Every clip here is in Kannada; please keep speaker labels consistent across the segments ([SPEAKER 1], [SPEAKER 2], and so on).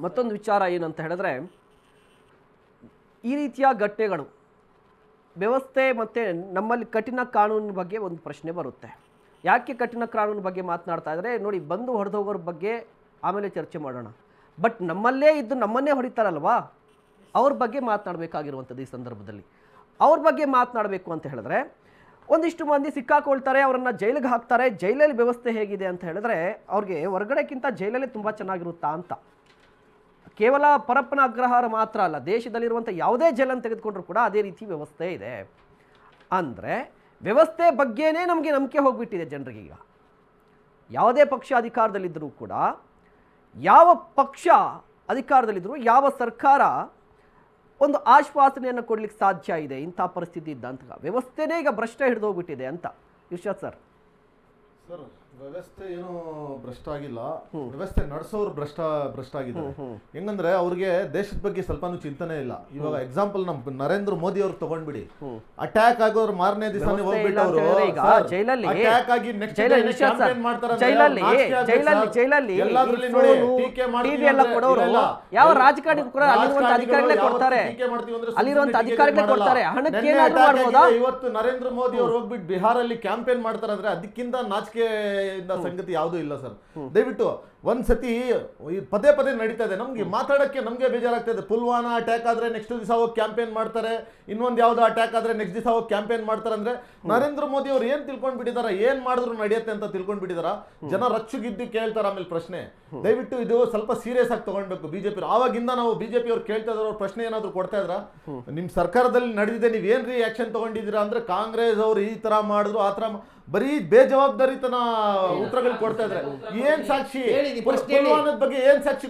[SPEAKER 1] ಮತ್ತೊಂದು ವಿಚಾರ ಏನಂತ ಹೇಳಿದ್ರೆ, ಈ ರೀತಿಯ ಘಟ್ಟೆಗಳು, ವ್ಯವಸ್ಥೆ ಮತ್ತು ನಮ್ಮಲ್ಲಿ ಕಠಿಣ ಕಾನೂನಿನ ಬಗ್ಗೆ ಒಂದು ಪ್ರಶ್ನೆ ಬರುತ್ತೆ. ಯಾಕೆ ಕಠಿಣ ಕಾನೂನು ಬಗ್ಗೆ ಮಾತನಾಡ್ತಾ ಇದ್ದರೆ? ನೋಡಿ, ಬಂದು ಹೊಡೆದೋಗೋರ ಬಗ್ಗೆ ಆಮೇಲೆ ಚರ್ಚೆ ಮಾಡೋಣ. ಬಟ್ ನಮ್ಮಲ್ಲೇ ಇದ್ದು ನಮ್ಮನ್ನೇ ಹೊಡಿತಾರಲ್ವಾ? ಅವ್ರ ಬಗ್ಗೆ ಮಾತನಾಡಬೇಕಾಗಿರುವಂಥದ್ದು ಈ ಸಂದರ್ಭದಲ್ಲಿ. ಅವ್ರ ಬಗ್ಗೆ ಮಾತನಾಡಬೇಕು ಅಂತ ಹೇಳಿದ್ರೆ, ಒಂದಿಷ್ಟು ಮಂದಿ ಸಿಕ್ಕಾಕೊಳ್ತಾರೆ, ಅವರನ್ನು ಜೈಲಿಗೆ ಹಾಕ್ತಾರೆ, ಜೈಲಲ್ಲಿ ವ್ಯವಸ್ಥೆ ಹೇಗಿದೆ ಅಂತ ಹೇಳಿದ್ರೆ, ಅವ್ರಿಗೆ ಹೊರಗಡೆಕ್ಕಿಂತ ಜೈಲಲ್ಲೇ ತುಂಬ ಚೆನ್ನಾಗಿರುತ್ತಾ ಅಂತ. ಕೇವಲ ಪರಪ್ಪನ ಅಗ್ರಹಾರ ಮಾತ್ರ ಅಲ್ಲ, ದೇಶದಲ್ಲಿರುವಂಥ ಯಾವುದೇ ಜೈಲನ್ನು ತೆಗೆದುಕೊಂಡ್ರು ಕೂಡ ಅದೇ ರೀತಿ ವ್ಯವಸ್ಥೆ ಇದೆ. ಅಂದರೆ ವ್ಯವಸ್ಥೆ ಬಗ್ಗೆನೇ ನಮಗೆ ನಂಬಿಕೆ ಹೋಗ್ಬಿಟ್ಟಿದೆ ಜನರಿಗೆ ಈಗ. ಯಾವುದೇ ಪಕ್ಷ ಅಧಿಕಾರದಲ್ಲಿದ್ದರೂ ಕೂಡ, ಯಾವ ಪಕ್ಷ ಅಧಿಕಾರದಲ್ಲಿದ್ದರೂ ಯಾವ ಸರ್ಕಾರ ಒಂದು ಆಶ್ವಾಸನೆಯನ್ನು ಕೊಡಲಿಕ್ಕೆ ಸಾಧ್ಯ ಇದೆ, ಇಂಥ ಪರಿಸ್ಥಿತಿ ಇದ್ದಂತಹ ವ್ಯವಸ್ಥೆನೇ ಈಗ ಭ್ರಷ್ಟ ಹಿಡಿದೋಗ್ಬಿಟ್ಟಿದೆ ಅಂತ. ಸರ್.
[SPEAKER 2] ಸರ್ ವ್ಯವಸ್ಥೆ ಏನು ಭ್ರಷ್ಟ ಆಗಿಲ್ಲ ವ್ಯವಸ್ಥೆ ನಡೆಸೋರು ಭ್ರಷ್ಟ ಭ್ರಷ್ಟ ಆಗಿದ್ದಾರೆ ಹೆಂಗಂದ್ರೆ ಅವ್ರಿಗೆ ದೇಶದ ಬಗ್ಗೆ ಸ್ವಲ್ಪನೂ ಚಿಂತನೆ ಇಲ್ಲ. ಇವಾಗ ಎಕ್ಸಾಂಪಲ್ ನಮ್ ನರೇಂದ್ರ ಮೋದಿ ಅವ್ರು ತಗೊಂಡ್ಬಿಡಿ. ಅಟ್ಯಾಕ್ ಆಗೋರು ಮಾರನೇ
[SPEAKER 1] ದಿವಸ
[SPEAKER 2] ಹೋಗ್ಬಿಟ್ಟು ಅವರು
[SPEAKER 1] ಜೈಲಲ್ಲಿ
[SPEAKER 2] ಅಟ್ಯಾಕ್ ಆಗಿ ನೆಕ್ಸ್ಟ್
[SPEAKER 1] ಜೈಲಲ್ಲಿ ನಿಶ್ಚಯ ಸರ್, ಜೈಲಲ್ಲಿ ಜೈಲಲ್ಲಿ ಜೈಲಲ್ಲಿ
[SPEAKER 2] ಎಲ್ಲಾದ್ರಲ್ಲಿ ನೋಡಿ ಟೀಕೆ ಮಾಡ್ತೀವಿ
[SPEAKER 1] ಟಿವಿ ಎಲ್ಲ ಕೊಡೋರು. ಯಾವ ರಾಜಕಾರಣಿ ಕೂಡ ಅಲ್ಲಿರುವಂತ
[SPEAKER 2] ರಾಜಕಾರಣಿಗಳು
[SPEAKER 1] ಅಧಿಕಾರಿಗಳೇ ಕೊಡ್ತಾರೆ.
[SPEAKER 2] ಟೀಕೆ ಮಾಡ್ತೀವಿ ಅಂದ್ರೆ
[SPEAKER 1] ಅಲ್ಲಿರುವಂತ
[SPEAKER 2] ಸುಮ್ನೆ
[SPEAKER 1] ಅಧಿಕಾರಿಗಳೇ ಕೊಡ್ತಾರೆ. ಹಣಕ್ಕೆ
[SPEAKER 2] ನೆನ್ನೆ
[SPEAKER 1] ಏನಾದ್ರೂ ಮಾಡ್ಬೋದಾ?
[SPEAKER 2] ಇವತ್ತು ನರೇಂದ್ರ ಮೋದಿ ಅವ್ರು ಹೋಗ್ಬಿಟ್ಟು ಬಿಹಾರಲ್ಲಿ ಕ್ಯಾಂಪೇನ್ ಮಾಡ್ತಾರೆ ಅಂದ್ರೆ ಅದಕ್ಕಿಂತ ನಾಚಿಕೆಯಿಂದ ಸಂಗತಿ ಯಾವುದೂ ಇಲ್ಲ ಸರ್. ದಯವಿಟ್ಟು ಒಂದ್ ಸತಿ ಪದೇ ಪದೇ ನಡೀತಾ ಇದೆ. ನಮ್ಗೆ ಮಾತಾಡಕ್ಕೆ ನಮ್ಗೆ ಬೇಜಾರಾಗ್ತಾ ಇದೆ. ಪುಲ್ವಾಮಾ ಅಟ್ಯಾಕ್ ಆದ್ರೆ ನೆಕ್ಸ್ಟ್ ದಿವಸ ಹೋಗಿ ಕ್ಯಾಂಪೇನ್ ಮಾಡ್ತಾರೆ. ಇನ್ನೊಂದ್ ಯಾವ್ದೋ ಅಟ್ಯಾಕ್ ಆದ್ರೆ ನೆಕ್ಸ್ಟ್ ದಿವಸ ಹೋಗಿ ಕ್ಯಾಂಪೇನ್ ಮಾಡ್ತಾರೆ ಅಂದ್ರೆ ನರೇಂದ್ರ ಮೋದಿ ಅವ್ರು ಏನ್ ತಿಳ್ಕೊಂಡ್ಬಿಟ್ಟಿದಾರ ಏನ್ ಮಾಡಿದ್ರು ನಡೆಯುತ್ತೆ ಅಂತ ತಿಳ್ಕೊಂಡ್ಬಿಟ್ಟಿದಾರ? ಜನ ರಚ್ಚುಗಿದ್ದು ಕೇಳ್ತಾರ ಆಮೇಲೆ ಪ್ರಶ್ನೆ. ದಯವಿಟ್ಟು ಇದು ಸ್ವಲ್ಪ ಸೀರಿಯಸ್ ಆಗಿ ತಗೊಂಡ್ಬೇಕು ಬಿಜೆಪಿ ಆವಾಗಿಂದ ನಾವು ಬಿಜೆಪಿ ಅವ್ರು ಕೇಳ್ತಾ ಇದ್ರು ಪ್ರಶ್ನೆ ಏನಾದ್ರು ಕೊಡ್ತಾ ಇದ್ರ? ನಿಮ್ ಸರ್ಕಾರದಲ್ಲಿ ನಡೆದಿದೆ ನೀವ್ ಏನ್ರಿ ಆಕ್ಷನ್ ತಗೊಂಡಿದ್ದೀರಾ ಅಂದ್ರೆ ಕಾಂಗ್ರೆಸ್ ಅವ್ರು ಈ ತರ ಮಾಡಿದ್ರು ಆ ತರ ಬರೀ ಬೇಜವಾಬ್ದಾರಿತನ ಉತ್ತರಗಳು ಕೊಡ್ತಾ ಇದ್ರೆ ಏನ್ ಸಾಕ್ಷಿ. ಬಗ್ಗೆ ಏನ್ ಸಾಕ್ಷಿ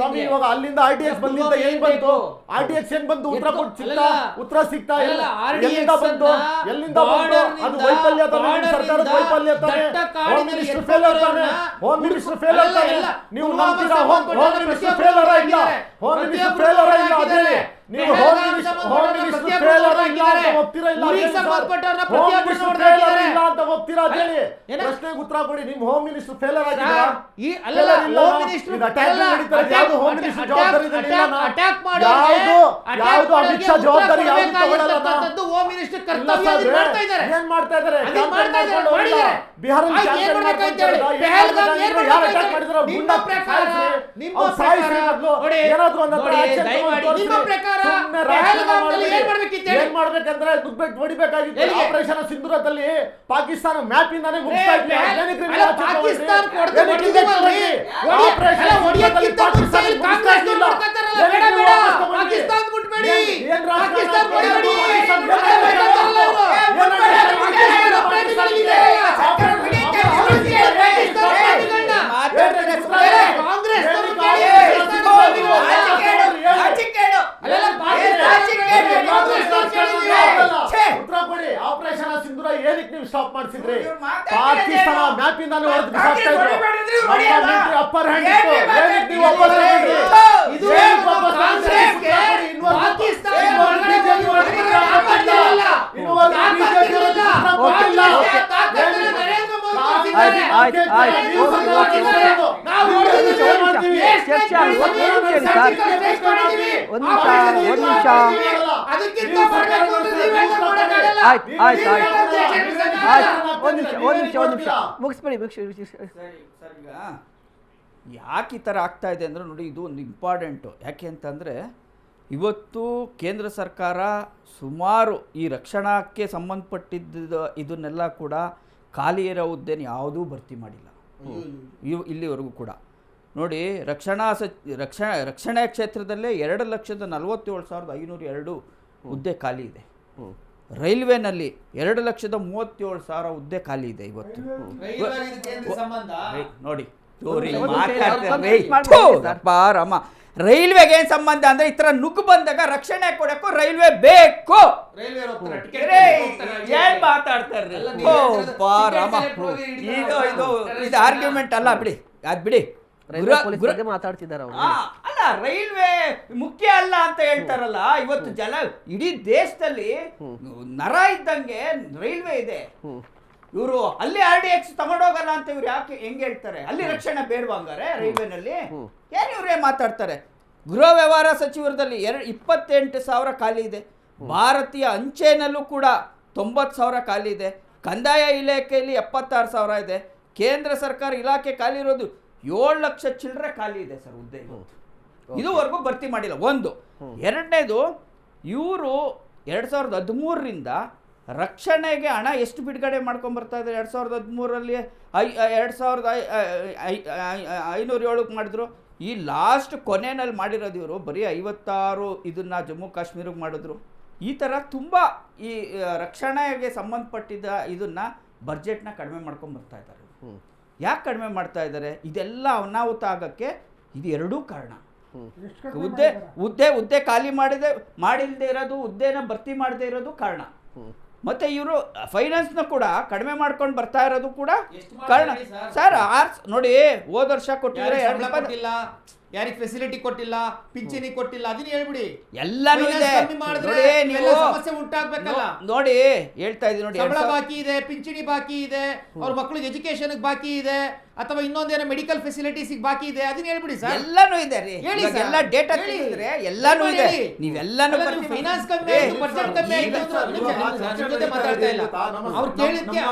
[SPEAKER 2] ಸ್ವಾಮಿ ಇವಾಗ ಅಲ್ಲಿಂದ ಆರ್ ಟಿ ಎಕ್ಸ್ ಬಂದಿದ್ದ ಏನ್ ಬಂತು? ಆರ್ ಟಿ ಎಕ್ಸ್ ಏನ್ ಬಂತು? ಉತ್ತರ ಸಿಗ್ತಾ. ಉತ್ತರ ಸಿಗ್ತಾ ಎಲ್ಲಿಂದ ಬಂತು? ಎಲ್ಲಿಂದ ಬಂತು? ಅದು ವೈಫಲ್ಯ ತಾನೆ? ಸರ್ಕಾರದ ವೈಫಲ್ಯ ತಾನೆ? ಹೋಮ್ ಮಿನಿಸ್ಟರ್ ಫೇಲ್
[SPEAKER 3] ಆಗ್ತಾನೆ
[SPEAKER 2] ಹೋಮ್ ಮಿನಿಸ್ಟರ್ ಫೇಲ್
[SPEAKER 3] ಆಗ್ತಾನೆ.
[SPEAKER 2] ನೀವು ನಂಬ್ತೀರಾ ಹೋಮ್ ಮಿನಿಸ್ಟರ್ ಫೇಲ್ ಇಲ್ಲ.
[SPEAKER 3] ಹಾಕಿದ್ದಾರೆ.
[SPEAKER 2] ಹೋಮ್ ಮಿನಿಸ್ಟರ್ ಇಲ್ಲ
[SPEAKER 3] ಹಾಕಿದ್ದಾರೆ.
[SPEAKER 2] ನೀವು ಹೋಮ್ ಮಿನಿಸ್ಟರ್ ಇಲ್ಲ ಅಂತ ಒಪ್ತೀರಾ ಇಲ್ಲ
[SPEAKER 3] ಊರಿಗೆ? ಸಂಬಂಧಪಟ್ಟವ್ರನ್ನ ಪ್ರತಿಯೊಬ್ಬರು.
[SPEAKER 2] ಇಲ್ಲ ಅಂತ ಒಪ್ತೀರಾ ಪ್ರಶ್ನೆಗೆ ಉತ್ತರ ಕೊಡಿ ನಿಮ್ ಹೋಮ್ ಮಿನಿಸ್ಟರ್ ಫೇಲರ್
[SPEAKER 3] ಸರ್, ಈ ಅಲ್ಲ ಹೋಮ್? ಮಿನಿಸ್ಟರ್
[SPEAKER 2] ಇದು attack
[SPEAKER 3] ಅಲ್ಲ,
[SPEAKER 2] ನಡೀತಾ ಇದೆ.
[SPEAKER 3] attack-
[SPEAKER 2] ಯಾವ್ದು ಹೋಮ್ ಮಿನಿಸ್ಟರ್ ಜವಾಬ್ದಾರಿ ಇಲ್ಲ
[SPEAKER 3] attack ಮಾಡೋರ್ಗೆ
[SPEAKER 2] ಯಾವುದು ಅಮಿತ್ ಶಾ ಜವಾಬ್ದಾರಿ
[SPEAKER 3] ಯಾವುದು
[SPEAKER 2] ಯಾವ್ದು ತಗೊಳ್ಳಲ್ಲ?
[SPEAKER 3] ಹೋಮ್ ಮಿನಿಸ್ಟರ್ ಕರ್ತವ್ಯ ಮಾಡ್ತಾ ಇದ್ದಾರೆ
[SPEAKER 2] ಏನು ಮಾಡ್ತಾ ಇದ್ದಾರೆ
[SPEAKER 3] ಮಾಡ್ತಾ ಇದ್ದಾರೆ, ಮಾಡಿದ್ದಾರೆ.
[SPEAKER 2] ಬಿಹಾರಲ್ಲಿ
[SPEAKER 3] ಆಯ್ತು, ಏನ್
[SPEAKER 2] campaign
[SPEAKER 3] ಮಾಡ್ಬೇಕು ಅಂತ ಹೇಳಿ? ಪೆಹಲ್ಗಾಮ್
[SPEAKER 2] ಯಾರು
[SPEAKER 3] ಏನ್
[SPEAKER 2] ಯಾರು
[SPEAKER 3] ಮಾಡ್ಬೇಕು
[SPEAKER 2] attack
[SPEAKER 3] ಅಂತ
[SPEAKER 2] ಮಾಡಿದ್ರು?
[SPEAKER 3] ನಿಮ್ಮ
[SPEAKER 2] ಗುಂಡಾ
[SPEAKER 3] ಪ್ರಕಾರ, ನಿಮ್ಮ ಪ್ರಕಾರ,
[SPEAKER 2] ಏನಾದ್ರು ಒಂದು ತಗೊಂಡು
[SPEAKER 3] ನಿಮ್ಮ
[SPEAKER 2] ತೋರಿಸಿ.
[SPEAKER 3] ಪ್ರಕಾರ. ಏನ್ ಮಾಡ್ಬೇಕಿತ್ತು ಹೇಳಿ?
[SPEAKER 2] ಏನ್ ಮಾಡ್ಬೇಕಂದ್ರೆ ದುಡ್ಡು ಹೊಡಿಬೇಕಾಗಿತ್ತು ಆಪರೇಷನ್ ಸಿಂಧೂರದಲ್ಲಿ ಪಾಕಿಸ್ತಾನ ಮ್ಯಾಪ್ ಇಂದಾನೆ ಮುಗಿಸ್ತಾ ಇತ್ತು. ಉತ್ತರ ಕೊಡಿ ಆಪರೇಷನ್ ಸಿಂಧೂರ ಏನಕ್ಕೆ ನೀವು ಸ್ಟಾಪ್ ಮಾಡಿಸಿದ್ರಿ ಪಾಕಿಸ್ತಾನ? ಮ್ಯಾಪ್ ಹೊರತು
[SPEAKER 3] ಹೊಡಿಯಲ್ಲ.
[SPEAKER 2] ಅಪ್ಪರ್ ಹ್ಯಾಂಡ್ ಏನಕ್ಕೆ ನೀವು
[SPEAKER 3] ಇದು.
[SPEAKER 1] ಆಯ್ತು, ಆಯ್ತು, ಓಕೆ, ಓಕೆ. ಓಕೆ.
[SPEAKER 2] ಒಂದು
[SPEAKER 1] ಚರ್ಚೆ ನಿಮಿಷ.
[SPEAKER 3] ಅದಕ್ಕಿಂತ.
[SPEAKER 1] ಆಯ್ತು ಆಯ್ತು ಆಯ್ತು. ಆಯ್ತು ಒಂದು ನಿಮಿಷ ಒಂದು ನಿಮಿಷ ಒಂದು ನಿಮಿಷ. ಮುಗಿಸ್ಬೇಡಿ ಮುಗಿಸಿ
[SPEAKER 4] ಸರಿ ಈಗ ಯಾಕೆ ಈ ಥರ ಆಗ್ತಾ ಇದೆ ಅಂದರೆ ನೋಡಿ ಇದು ಒಂದು ಇಂಪಾರ್ಟೆಂಟು ಯಾಕೆ ಅಂತಂದರೆ ಇವತ್ತು ಕೇಂದ್ರ ಸರ್ಕಾರ ಸುಮಾರು ಈ ರಕ್ಷಣಾಕ್ಕೆ ಸಂಬಂಧಪಟ್ಟಿದ್ದ ಇದನ್ನೆಲ್ಲ ಕೂಡ ಖಾಲಿ ಇರೋ ಹುದ್ದೆನ ಯಾವುದೂ ಭರ್ತಿ ಮಾಡಿಲ್ಲ. ಇವು ಇಲ್ಲಿವರೆಗೂ ಕೂಡ. ನೋಡಿ ರಕ್ಷಣಾ ಸಚ್ ರಕ್ಷಣಾ ರಕ್ಷಣಾ ಕ್ಷೇತ್ರದಲ್ಲೇ ಎರಡು ಲಕ್ಷದ ನಲವತ್ತೇಳು ಸಾವಿರದ ಐನೂರ ಎರಡು ಹುದ್ದೆ ಖಾಲಿ ಇದೆ. ರೈಲ್ವೆನಲ್ಲಿ ಎರಡು ಲಕ್ಷದ ಮೂವತ್ತೇಳು ಸಾವಿರ ಹುದ್ದೆ ಖಾಲಿ ಇದೆ ಇವತ್ತು.
[SPEAKER 3] ರೈಲ್ವೆಗೆ ಕೇಂದ್ರ ಸಂಬಂಧ?
[SPEAKER 4] ನೋಡಿ. ಮಾತಾಡ್ತಾರೆ. ರಾಮ. ರೈಲ್ವೆಗೆ ಏನ್ ಸಂಬಂಧ ಅಂದ್ರೆ ಈ ತರ ನುಗ್ಗು ಬಂದಾಗ ರಕ್ಷಣೆ ಕೊಡಕ್ಕೂ ರೈಲ್ವೆ ಬೇಕು. ಏನ್
[SPEAKER 3] ಹಿಡಿತಾರೆ.
[SPEAKER 4] ಇದು ಇದು ಇದು ಆರ್ಗ್ಯುಮೆಂಟ್ ಅಲ್ಲ ಬಿಡಿ. ಅದ್ ಬಿಡಿ.
[SPEAKER 1] ಮಾತಾಡ್ತಿದ್ದಾರೆ
[SPEAKER 4] ರೈಲ್ವೆ ಮುಖ್ಯ ಅಲ್ಲ ಅಂತ ಹೇಳ್ತಾರಲ್ಲ ಇವತ್ತು ಜನ ಇಡೀ ದೇಶದಲ್ಲಿ ನರ ಇದ್ದಂಗೆ ರೈಲ್ವೆ ಇದೆ. ಇವರು ಅಲ್ಲಿ ಆರ್ ಡಿ ಎಕ್ಸ್ ತಗೊಂಡೋಗಲ್ಲ ಅಂತ ಇವ್ರು ಯಾಕೆ ಹೆಂಗ್ ಹೇಳ್ತಾರೆ? ಅಲ್ಲಿ ರಕ್ಷಣೆ ಬೇಡವಾ ಹಂಗಾರೆ ರೈಲ್ವೆನಲ್ಲಿ? ಏನ್ ಇವರೇ ಮಾತಾಡ್ತಾರೆ? ಗೃಹ ವ್ಯವಹಾರ ಸಚಿವರದಲ್ಲಿ ಎರಡು ಇಪ್ಪತ್ತೆಂಟು ಸಾವಿರ ಖಾಲಿ ಇದೆ. ಭಾರತೀಯ ಅಂಚೆನಲ್ಲೂ ಕೂಡ ತೊಂಬತ್ತು ಸಾವಿರ ಖಾಲಿ ಇದೆ. ಕಂದಾಯ ಇಲಾಖೆಯಲ್ಲಿ ಎಪ್ಪತ್ತಾರು ಸಾವಿರ ಇದೆ. ಕೇಂದ್ರ ಸರ್ಕಾರ ಇಲಾಖೆ ಖಾಲಿ ಇರೋದು ಏಳು ಲಕ್ಷ ಚಿಲ್ಲರೆ ಖಾಲಿ ಇದೆ ಸರ್ ಹುದ್ದೆ. ಇದುವರೆಗೂ ಭರ್ತಿ ಮಾಡಿಲ್ಲ. ಒಂದು. ಎರಡನೇದು ಇವರು ಎರಡು ಸಾವಿರದ ಹದಿಮೂರರಿಂದ ರಕ್ಷಣೆಗೆ ಹಣ ಎಷ್ಟು ಬಿಡುಗಡೆ ಮಾಡ್ಕೊಂಡ್ ಬರ್ತಾ ಇದ್ದಾರೆ? ಎರಡು ಸಾವಿರದ ಹದಿಮೂರರಲ್ಲಿ ಐ ಎರಡು ಸಾವಿರದ ಐನೂರ ಏಳಕ್ಕೆ ಮಾಡಿದ್ರು. ಈ ಲಾಸ್ಟ್ ಕೊನೆಯಲ್ಲಿ ಮಾಡಿರೋದು ಇವರು. ಬರೀ ಐವತ್ತಾರು ಇದನ್ನ ಜಮ್ಮು ಕಾಶ್ಮೀರಕ್ಕೆ ಮಾಡಿದ್ರು. ಈ ಥರ ತುಂಬ ಈ ರಕ್ಷಣೆಗೆ ಸಂಬಂಧಪಟ್ಟಿದ್ದ ಇದನ್ನ ಬಜೆಟ್ನ ಕಡಿಮೆ ಮಾಡ್ಕೊಂಡ್ ಬರ್ತಾ ಇದ್ದಾರೆ ಯಾಕೆ ಕಡಿಮೆ ಮಾಡ್ತಾ ಇದ್ದಾರೆ? ಇದೆಲ್ಲ ಅನಾಹುತ ಆಗಕ್ಕೆ ಇದು ಎರಡೂ ಕಾರಣ. ಹುದ್ದೆ ಹುದ್ದೆ ಹುದ್ದೆ ಖಾಲಿ ಮಾಡಿದೆ ಮಾಡಿಲ್ಲದೆ ಇರೋದು ಹುದ್ದೆನ ಭರ್ತಿ ಮಾಡದೇ ಇರೋದು ಕಾರಣ. ಮತ್ತೆ ಇವರು ಫೈನಾನ್ಸ್ನ ಕೂಡ ಕಡಿಮೆ ಮಾಡ್ಕೊಂಡು ಬರ್ತಾ ಇರೋದು ಕೂಡ ಕಾರಣ.
[SPEAKER 5] ಸರ್?
[SPEAKER 4] ಆರ್ಸ್ ನೋಡಿ ಹೋದ ವರ್ಷ ಕೊಟ್ಟಿದ್ರೆ ಎರಡು
[SPEAKER 5] ಯಾರಿಗ್ ಫೆಸಿಲಿಟಿ ಕೊಟ್ಟಿಲ್ಲ ಪಿಂಚಣಿ ಕೊಟ್ಟಿಲ್ಲ ಅದನ್ನ ಹೇಳ್ಬಿಡಿ.
[SPEAKER 4] ಎಲ್ಲಾನು ಇದೆ. ನೋಡಿ ನೀವು
[SPEAKER 5] ಸಮಸ್ಯೆ ಉಂಟಾಗ್ಬೇಕಲ್ಲ.
[SPEAKER 4] ನೋಡಿ ಹೇಳ್ತಾ ಇದ್ದೀನಿ ನೋಡಿ
[SPEAKER 5] ಸಂಬಳ ಬಾಕಿ ಇದೆ ಪಿಂಚಣಿ ಬಾಕಿ ಇದೆ ಅವ್ರ ಮಕ್ಳಿಗೆ ಎಜುಕೇಶನ್ ಬಾಕಿ ಇದೆ ಅಥವಾ ಇನ್ನೊಂದೇನೋ ಮೆಡಿಕಲ್ ಫೆಸಿಲಿಟೀಸ್ ಬಾಕಿ ಇದೆ ಅದನ್ನ ಹೇಳ್ಬಿಡಿ ಸರ್.
[SPEAKER 4] ಎಲ್ಲಾನು ಇದೆ ರೀ.
[SPEAKER 5] ಹೇಳಿ.
[SPEAKER 4] ಎಲ್ಲ ಡೇಟಾ
[SPEAKER 5] ಹೇಳಿ.
[SPEAKER 4] ತೆಗೆದ್ರೆ ಎಲ್ಲಾನು. ಇದೆ. ನೀವೆಲ್ಲಾನು ಬರ್ತಿ-
[SPEAKER 5] ಕಮ್ಮಿ
[SPEAKER 4] ಪರ್ಸೆಂಟ್
[SPEAKER 5] ಆಯ್ತು, ಕಮ್ಮಿ ಆಯ್ತು ಇಲ್ಲ. ಅವ್ರು ಕೇಳಿದ್ಕೆ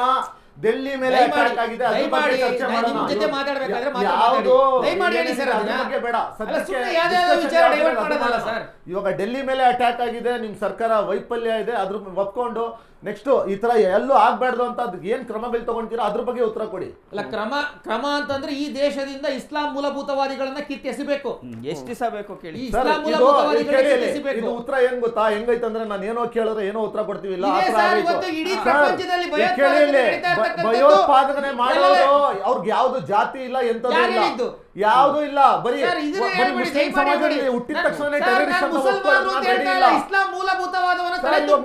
[SPEAKER 2] ಡೆಲ್ಲಿ ಮೇಲೆ
[SPEAKER 5] ದಯಮಾಡಿ,
[SPEAKER 2] attack ಆಗಿದೆ ಅದ್ರ ಬಗ್ಗೆ ಚರ್ಚೆ ಮಾಡೋಣ.
[SPEAKER 5] ನಿಮ್ ಜೊತೆ ಮಾತಾಡ್ಬೇಕಾದ್ರೆ ಮಾತ್ರ
[SPEAKER 2] ಯಾವ್ದು
[SPEAKER 5] ಮಾತಾಡಿ. ದಯಮಾಡಿ ಹೇಳಿ ಸರ್
[SPEAKER 2] ಅದ್ರ ಬಗ್ಗೆ ಬೇಡ
[SPEAKER 5] ಅಲ್ಲ,
[SPEAKER 2] ಸದ್ಯಕ್ಕೆ
[SPEAKER 5] ಸುಮ್ನೆ ಯಾವ್ದೇ ಯಾವ್ದೋ
[SPEAKER 2] discussion
[SPEAKER 5] ವಿಚಾರ
[SPEAKER 2] ಯಾವ್ದು
[SPEAKER 5] divert
[SPEAKER 2] ಬೇಡ, ಅದು
[SPEAKER 5] ಮಾಡೋದಲ್ಲ
[SPEAKER 2] ಮಾಡೋಣ.
[SPEAKER 5] ಸರ್.
[SPEAKER 2] ಇವಾಗ ಡೆಲ್ಲಿ ಮೇಲೆ ಅಟ್ಯಾಕ್ ಆಗಿದೆ ನಿಮ್ ಸರ್ಕಾರ ವೈಫಲ್ಯ ಇದೆ ಅದ್ರ ಒಪ್ಕೊಂಡು ನೆಕ್ಸ್ಟ್ ಈ ತರ ಎಲ್ಲೂ ಆಗ್ಬಾರ್ದು ಅಂತ ಅದಕ್ಕೆ ಏನ್ ಕ್ರಮಗಳು ತಗೊಂಡಿರೋ ಅದ್ರ ಬಗ್ಗೆ ಉತ್ತರ ಕೊಡಿ.
[SPEAKER 5] ಅಲ್ಲ ಕ್ರಮ ಕ್ರಮ ಅಂತಂದ್ರೆ ಈ ದೇಶದಿಂದ ಇಸ್ಲಾಂ ಮೂಲಭೂತವಾದಿಗಳನ್ನ ಕಿತ್ತೆಸಬೇಕು
[SPEAKER 4] ಎಷ್ಟ್ ದಿವಸ ಬೇಕು ಕೇಳಿ.
[SPEAKER 5] ಈ ಇಸ್ಲಾಂ
[SPEAKER 2] ಇದು-
[SPEAKER 5] ಮೂಲಭೂತವಾದಿಗಳನ್ನ
[SPEAKER 2] ಉತ್ತರ ಏನ್ ಗೊತ್ತಾ? ಹೆಂಗೈತೆ ಅಂದ್ರೆ ನಾನು ಏನೋ ಕೇಳಿದ್ರೆ ಏನೋ ಉತ್ತರ ಕೊಡ್ತೀವಿ ಇಲ್ಲ
[SPEAKER 5] ಇದೇ ಸರ್, ಇವತ್ತು ಇಡೀ ಪ್ರಪಂಚದಲ್ಲಿ ಭಯೋತ್ಪಾದನೆ. ನಡೀತಾ
[SPEAKER 2] ಮಾಡೋದು ಅವ್ರಿಗೆ ಯಾವ್ದು ಜಾತಿ ಇಲ್ಲ ಎಂತದ್ದು
[SPEAKER 5] ಯಾರು
[SPEAKER 2] ಇಲ್ಲ.
[SPEAKER 5] ಹೇಳಿದ್ದು?
[SPEAKER 2] ಯಾವ್ದು ಇಲ್ಲ ಬರೀ ಮುಸ್ಲಿಂ ಸಮಾಜದಲ್ಲಿ ಹುಟ್ಟಿದ ತಕ್ಷಣ
[SPEAKER 5] ಇಸ್ಲಾಂ ಮೂಲಭೂತವಾದವನ್ನ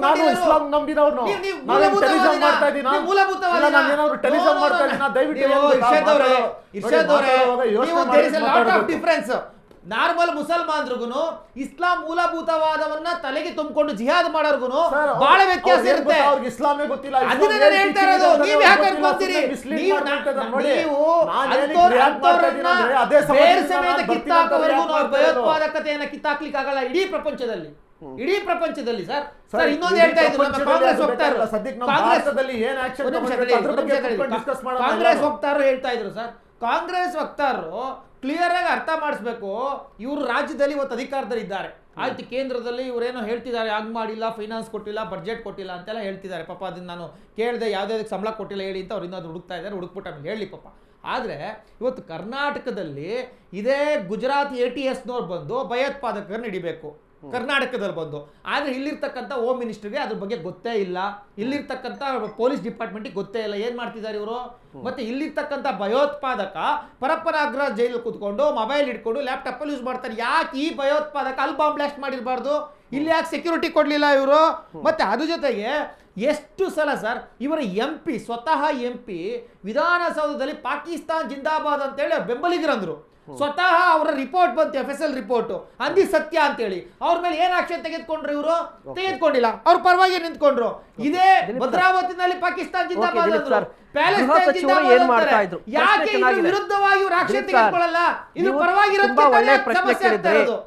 [SPEAKER 2] ನಾನು ಇಸ್ಲಾಂ ನಂಬಿದವನು ನಾನು ಟೆಲಿಸಮ್? ಮಾಡ್ತಾ ಇದ್ದೀನಿ ನಾನು ಏನಾದ್ರು ಟೆಲಿಸಮ್ ಮಾಡ್ತಾ
[SPEAKER 5] no.
[SPEAKER 2] ದಯವಿಟ್ಟು?
[SPEAKER 5] ಇರ್ಷಾದ್ ಅವರೇ, ಇರ್ಷಾದ್ ಅವರೇ, ನೀವು. ನಾರ್ಮಲ್ ಮುಸಲ್ಮಾನ್ರಿಗೂ ಇಸ್ಲಾಂ ಮೂಲಭೂತವಾದವನ್ನ ತಲೆಗೆ ತುಂಬಿಕೊಂಡು ಜಿಹಾದ್ ಮಾಡೋರ್ಗು ಬಹಳ ವ್ಯತ್ಯಾಸ ಇರುತ್ತೆ.
[SPEAKER 2] ಇಸ್ಲಾಮೇ ಗೊತ್ತಿಲ್ಲ
[SPEAKER 5] ಹೇಳ್ತಾ ಇರೋದು ನೀವು ಯಾಕೆ ನೀವು. ಭಯೋತ್ಪಾದಕತೆಯನ್ನ ಕಿತ್ತಾಕ್ಲಿಕ್ಕೆ ಆಗಲ್ಲ ಇಡೀ ಪ್ರಪಂಚದಲ್ಲಿ. ಇಡೀ ಪ್ರಪಂಚದಲ್ಲಿ ಸರ್.
[SPEAKER 2] ಸರ್,
[SPEAKER 5] ಇನ್ನೊಂದು ಹೇಳ್ತಾ ಇದ್ರು ಕಾಂಗ್ರೆಸ್
[SPEAKER 2] ವಕ್ತಾರ
[SPEAKER 5] ಕಾಂಗ್ರೆಸ್. ವಕ್ತಾರರು ಹೇಳ್ತಾ ಇದ್ರು ಸರ್. ಕಾಂಗ್ರೆಸ್ ವಕ್ತಾರರು ಕ್ಲಿಯರ್ ಆಗಿ ಅರ್ಥ ಮಾಡಿಸ್ಬೇಕು. ಇವರು ರಾಜ್ಯದಲ್ಲಿ ಇವತ್ತು ಅಧಿಕಾರದಲ್ಲಿ ಇದ್ದಾರೆ ಆಯ್ತು ಕೇಂದ್ರದಲ್ಲಿ ಇವರೇನೋ ಹೇಳ್ತಿದ್ದಾರೆ ಹಂಗ್ ಮಾಡಿಲ್ಲ ಫೈನಾನ್ಸ್ ಕೊಟ್ಟಿಲ್ಲ ಬಜೆಟ್ ಕೊಟ್ಟಿಲ್ಲ ಅಂತೆಲ್ಲ ಹೇಳ್ತಿದ್ದಾರೆ. ಪಾಪ ಅದನ್ನ ನಾನು ಕೇಳಿದೆ ಯಾವುದೇ ಸಂಬಳ ಕೊಟ್ಟಿಲ್ಲ ಹೇಳಿ ಅಂತ ಅವ್ರು ಇನ್ನೊಂದು ಹುಡುಕ್ತಾ ಇದ್ದಾರೆ. ಹುಡುಕ್ಬಿಟ್ಟು ಆಮೇಲೆ ಹೇಳಿ ಪಾಪ. ಆದರೆ ಇವತ್ತು ಕರ್ನಾಟಕದಲ್ಲಿ ಇದೇ ಗುಜರಾತ್ ಎ ಟಿ ಎಸ್ನವ್ರು ಬಂದು ಭಯೋತ್ಪಾದಕರನ್ನ ಹಿಡಿಬೇಕು. ಕರ್ನಾಟಕದಲ್ಲಿ ಬಂದು. ಆದರೆ ಇಲ್ಲಿರ್ತಕ್ಕಂಥ ಹೋಮ್ ಮಿನಿಸ್ಟರ್ಗೆ ಅದ್ರ ಬಗ್ಗೆ ಗೊತ್ತೇ ಇಲ್ಲ. ಇಲ್ಲಿರ್ತಕ್ಕಂಥ ಪೊಲೀಸ್ ಡಿಪಾರ್ಟ್ಮೆಂಟ್ಗೆ ಗೊತ್ತೇ ಇಲ್ಲ. ಏನು ಮಾಡ್ತಿದ್ದಾರೆ ಇವರು? ಮತ್ತೆ ಇಲ್ಲಿರ್ತಕ್ಕಂಥ ಭಯೋತ್ಪಾದಕ ಪರಪ್ಪನಾಗ್ರ ಜೈಲಲ್ಲಿ ಕೂತ್ಕೊಂಡು ಮೊಬೈಲ್ ಇಟ್ಕೊಂಡು ಲ್ಯಾಪ್ಟಾಪಲ್ಲಿ ಯೂಸ್ ಮಾಡ್ತಾರೆ ಯಾಕೆ ಈ ಭಯೋತ್ಪಾದಕ ಅಲ್ಲಿ ಬಾಂಬ್ ಬ್ಲಾಸ್ಟ್ ಮಾಡಿರಬಾರ್ದು? ಇಲ್ಲಿ ಯಾಕೆ ಸೆಕ್ಯೂರಿಟಿ ಕೊಡಲಿಲ್ಲ ಇವರು? ಮತ್ತೆ ಅದ್ರ ಜೊತೆಗೆ ಎಷ್ಟು ಸಲ ಸರ್ ಇವರ ಎಂ ಪಿ ಸ್ವತಃ ಎಂ ಪಿ ವಿಧಾನಸೌಧದಲ್ಲಿ ಪಾಕಿಸ್ತಾನ್ ಜಿಂದಾಬಾದ್ ಅಂತೇಳಿ ಬೆಂಬಲಿಗರಂದ್ರು. ಸ್ವತಃ ಅವರ ರಿಪೋರ್ಟ್ ಬಂತು ಎಫ್ ಎಸ್ ಎಲ್ ರಿಪೋರ್ಟ್ ಅಂದಿ ಸತ್ಯ ಅಂತೇಳಿ. ಅವ್ರ ಮೇಲೆ ಏನ್ ಆಕ್ಷನ್ ತೆಗೆದುಕೊಂಡ್ರು ಇವರು? ತೆಗೆದುಕೊಂಡಿಲ್ಲ. ಅವ್ರ ಪರವಾಗಿ ನಿಂತ್ಕೊಂಡ್ರು. ಇದೇ ಭದ್ರಾವತಿನಲ್ಲಿ ಪಾಕಿಸ್ತಾನ್ ಜಿಂದಾಬಾದ್ ಅಂದ್ರು? ಯಾಕೆ ವಿರುದ್ಧವಾಗಿ ಇವ್ರು ಆಕ್ಷನ್ ತೆಗೆದುಕೊಳ್ಳಲ್ಲ?
[SPEAKER 1] ಇದು ಪರವಾಗಿರುತ್ತೆ
[SPEAKER 5] ಸಮಸ್ಯೆ ಆಗ್ತಾ ಇರೋದು.